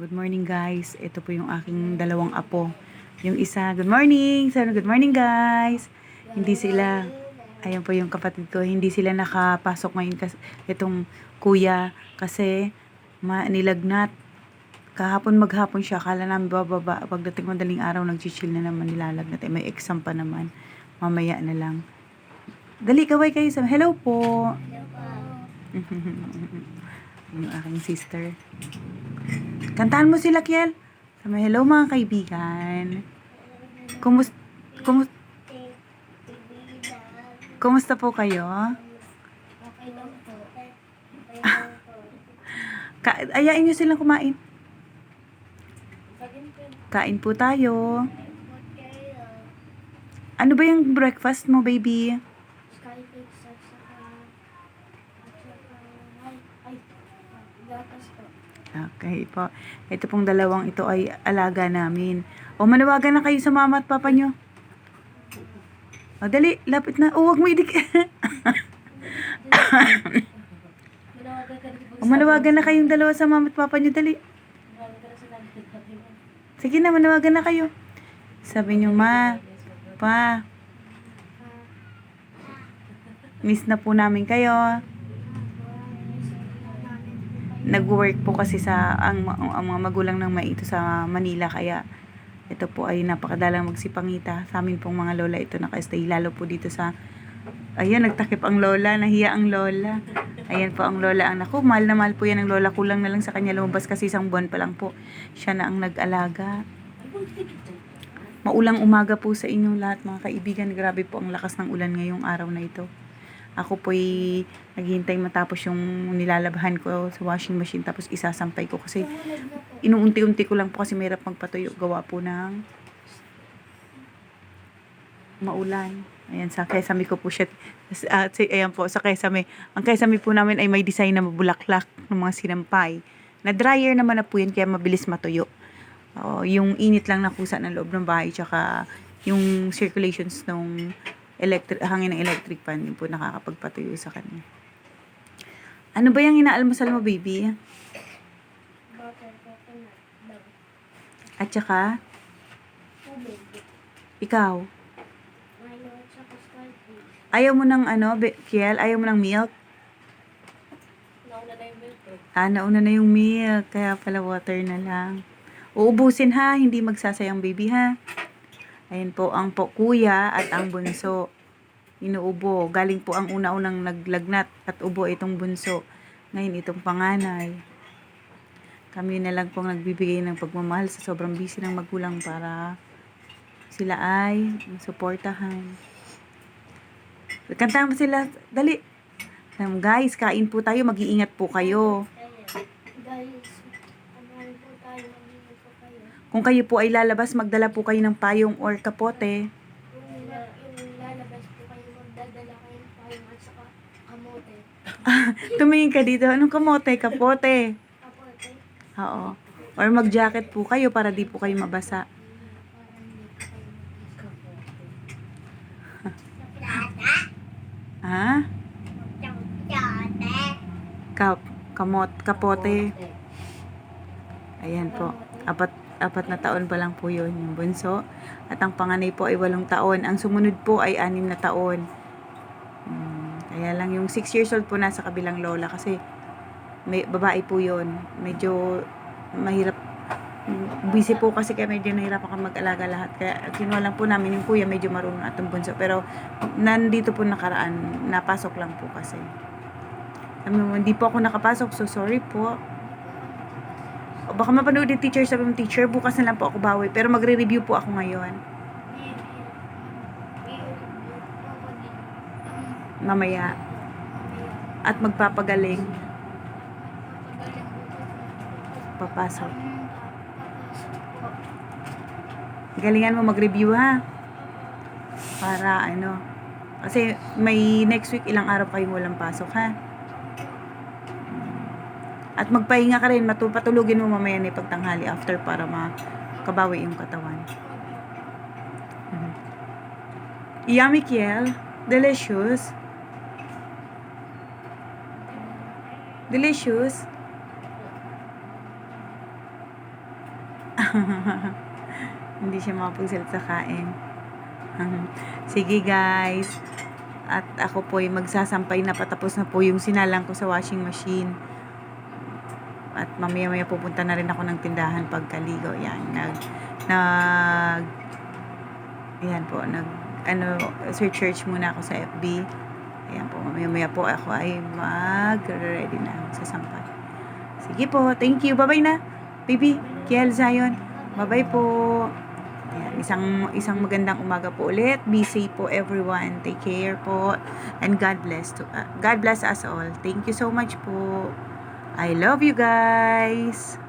Good morning guys. Ito po yung aking dalawang apo. Yung isa, good morning. Sabi, good morning guys. Hindi sila, ayan po yung kapatid ko, hindi sila nakapasok ngayon kasi itong kuya kasi ma nilagnat. Kahapon maghapon siya, kala namin bababa. Pagdating madaling araw, nag-chill na naman nilalagnat. Eh, may exam pa naman. Mamaya na lang. Dali, kaway kayo sa, hello po. yung aking sister. Kantahan mo sila, Kiel. Sabi, hello mga kaibigan. Kumus kumus Kumusta po kayo? Po. Ka ayain nyo silang kumain. Kain po tayo. Ano ba yung breakfast mo, baby? Okay po. Ito pong dalawang ito ay alaga namin. O, manawagan na kayo sa mama at papa nyo. O, dali. Lapit na. O, huwag mo idik. Manawagan ka rin po o, manawagan na kayong dalawa sa mama at papa nyo. Dali. Sige na, manawagan na kayo. Sabi nyo, ma, pa, miss na po namin kayo. Nag-work po kasi sa ang, ang mga magulang ng maito sa Manila. Kaya ito po ay napakadalang magsipangita sa amin pong mga lola. Ito nakastay lalo po dito sa ayan nagtakip ang lola nahiya ang lola. Ayan po ang lola. Ang naku mahal na mahal po yan ang lola. Kulang na lang sa kanya. Lumabas kasi isang buwan pa lang po. Siya na ang nag-alaga. Maulang umaga po sa inyong lahat mga kaibigan. Grabe po ang lakas ng ulan ngayong araw na ito. Ako po'y naghihintay matapos yung nilalabahan ko sa washing machine tapos isasampay ko kasi inuunti-unti ko lang po kasi mahirap magpatuyo. Gawa po ng maulan. Ayan, sa kesame ko po siya. Uh, ayan po, sa kesame. Ang kesame po namin ay may design na mabulaklak ng mga sinampay. Na dryer naman na po yan kaya mabilis matuyo. Oo, yung init lang na kusa ng loob ng bahay tsaka yung circulations ng electric hangin ng electric fan yun po nakakapagpatuyo sa kanya. Ano ba yung inaalmusal mo, baby? At saka, ikaw, ayaw mo ng ano, Kiel, ayaw mo ng milk? Nauna na yung milk. Ah, nauna na yung milk, kaya pala water na lang. Uubusin ha, hindi magsasayang baby ha. Ayan po ang po kuya at ang bunso. Inuubo. Galing po ang una-unang naglagnat at ubo itong bunso. Ngayon itong panganay. Kami na lang pong nagbibigay ng pagmamahal sa sobrang busy ng magulang para sila ay masuportahan. Kantahan mo sila. Dali. Um, guys, kain po tayo. Mag-iingat po kayo. Guys, ano po tayo. Kung kayo po ay lalabas, magdala po kayo ng payong or kapote. Yung, la- yung lalabas po kayo, magdadala kayo ng payong at saka kamote. Tumingin ka dito. Anong kamote? Kapote. Kapote. Oo. Or mag-jacket po kayo para di po kayo mabasa. Ha? Kap, kamot, kapote. Ayan po. Apat, apat na taon pa lang po yun, yung bunso. At ang panganay po ay walong taon. Ang sumunod po ay anim na taon. Hmm, kaya lang yung 6 years old po nasa kabilang lola kasi may babae po yun. Medyo mahirap busy po kasi kaya medyo nahirap ako mag-alaga lahat. Kaya kinuha lang po namin yung kuya, medyo marunong at yung bunso. Pero nandito po nakaraan, napasok lang po kasi. Sabi mo, hindi po ako nakapasok, so sorry po. Baka mapanood yung teacher, sabi mo, teacher, bukas na lang po ako bawi. Pero magre-review po ako ngayon. Mamaya. At magpapagaling. Papasok. Galingan mo mag-review ha. Para ano. Kasi may next week ilang araw kayo walang pasok ha. At magpahinga ka rin, matu- patulugin mo mamaya na pagtanghali after para makabawi yung katawan. Mhm. Yummy Kiel. Delicious. Delicious. Hindi siya makapagsalita sa kain. Sige guys. At ako po ay magsasampay na patapos na po yung sinalang ko sa washing machine. At mamaya maya pupunta na rin ako ng tindahan pagkaligo. Yan. Nag, nag, yan po. Nag, ano, search search muna ako sa FB. Ayan po. Mamaya maya po ako ay mag-ready na. Magsasampay. Sige po. Thank you. Bye-bye na. Baby. Kiel Zion. Bye-bye po. Ayan, isang isang magandang umaga po ulit. Be safe po everyone. Take care po. And God bless to uh, God bless us all. Thank you so much po. I love you guys.